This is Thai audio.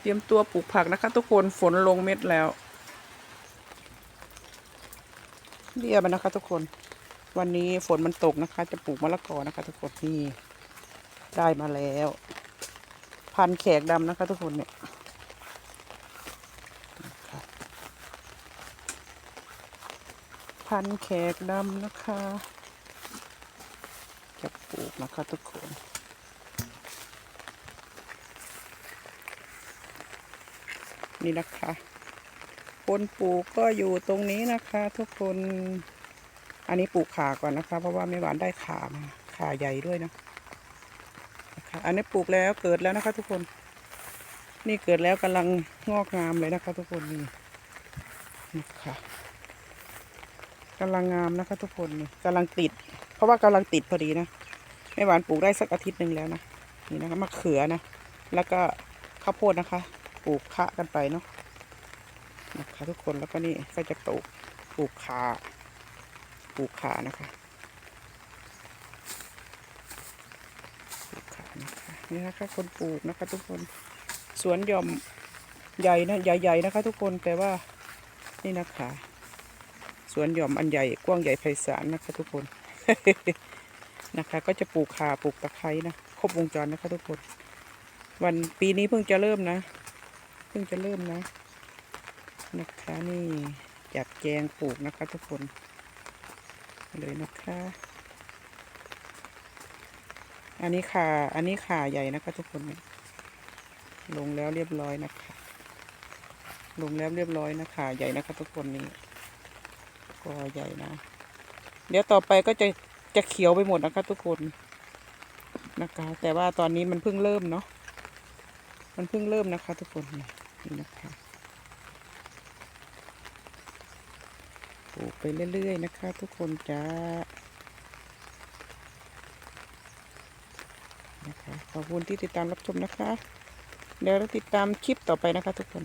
เตรียมตัวปลูกผักนะคะทุกคนฝนลงเม็ดแล้วเรียบมันนะคะทุกคน วันนี้ฝนมันตกนะคะ จะปลูกมะละกอนะคะ ทุกคนนี่ได้มาแล้ว พันแขกดำนะคะ ทุกคนเนี่ยพันแขกดำนะคะ จะปลูกนะคะทุกคน นี่นะคะ คนปลูกก็อยู่ตรงนี้นะคะ ทุกคน อันนี้ปลูกขาก่อนนะคะ เพราะว่าไม่หวานได้ขามาขาใหญ่ด้วยนะนะคะ อันนี้ปลูกแล้วเกิดแล้วนะคะ ทุกคน นี่เกิดแล้วกำลังงอกงามเลยนะคะ ทุกคนนี่นี่ค่ะกำลังงามนะคะ ทุกคนนี่กำลังติด เพราะว่ากำลังติดพอดีนะไม่หวานปลูกได้สักอาทิตย์หนึ่งแล้วนะนี่นะคะมะเขือนะแล้วก็ข้าวโพดนะคะ ปลูกคะกันไปเนาะนะคะทุกคนแล้วก็นี่ก็จะปลูกปลูกขาปลูกขานะคะปลูกขานะคะนี่นะคะคนปลูกนะคะ ทุกคนสวนหย่อมใหญ่นะใหญ่ๆนะคะ ทุกคนแต่ว่านี่นะคะสวนหย่อมอันใหญ่กว้างใหญ่ไพศาลนะคะ ทุกคนนะคะ ก็จะปลูกขาปลูกตะไคร้นะครบวงจรนะคะ ทุกคน วันปีนี้เพิ่งจะเริ่มนะ เพิ่งจะเริ่มนะนะคะนี่จัดแจงปลูกนะคะทุกคน เลยนะคะ อันนี้ขาอันนี้ขาใหญ่นะคะทุกคนเนี่ยลงแล้วเรียบร้อยนะคะ ลงแล้วเรียบร้อยนะขาใหญ่นะคะทุกคนนี่ก็ใหญ่นะ เดี๋ยวต่อไปก็จะจะเขียวไปหมดนะคะทุกคนนะคะ แต่ว่าตอนนี้มันเพิ่งเริ่มเนาะ มันเพิ่งเริ่มนะคะทุกคนนี่นะคะปลูกไปเรื่อยๆนะคะ ทุกคนจ้านะคะขอบคุณที่ติดตามรับชมนะคะ เดี๋ยวเราติดตามคลิปต่อไปนะคะทุกคน